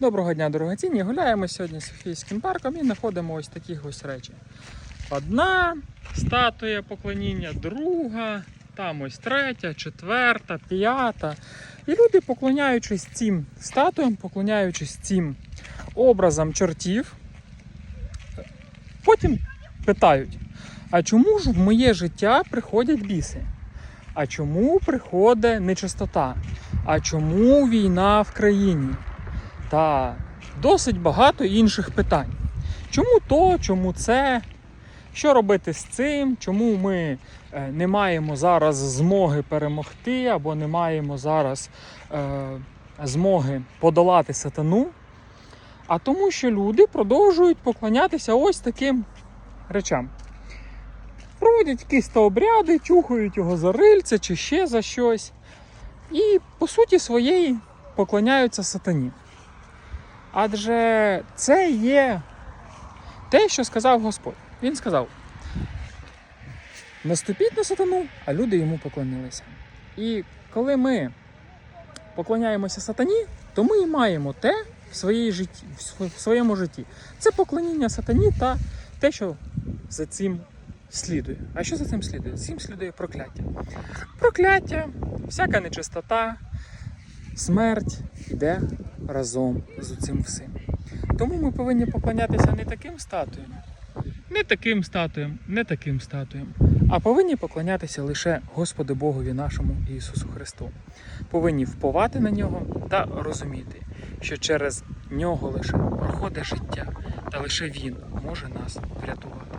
Доброго дня, дорогоцінні. Гуляємо сьогодні Софійським парком і знаходимо ось такі ось речі. Одна статуя поклоніння, друга, там ось третя, четверта, п'ята. І люди, поклоняючись цим статуям, поклоняючись цим образам чортів, потім питають: а чому ж в моє життя приходять біси? А чому приходить нечистота? А чому війна в країні? Та досить багато інших питань. Чому то, чому це? Що робити з цим? Чому ми е, не маємо зараз змоги перемогти, або не маємо зараз е, змоги подолати сатану? А тому, що люди продовжують поклонятися ось таким речам. Проводять якісь обряди, чухають його за рильце чи ще за щось. І по суті своєї поклоняються сатані. Адже це є те, що сказав Господь. Він сказав: наступіть на сатану, а люди йому поклонилися. І коли ми поклоняємося сатані, то ми і маємо те в, своїй житті, в своєму житті. Це поклоніння сатані та те, що за цим слідує. А що за цим слідує? За цим слідує прокляття. Прокляття, всяка нечистота, смерть йде разом з цим всім. Тому ми повинні поклонятися не таким статуям, не таким статуям, не таким статуям, а повинні поклонятися лише Господу Богові нашому Ісусу Христу. Повинні вповати на нього та розуміти, що через нього лише проходить життя, та лише Він може нас врятувати.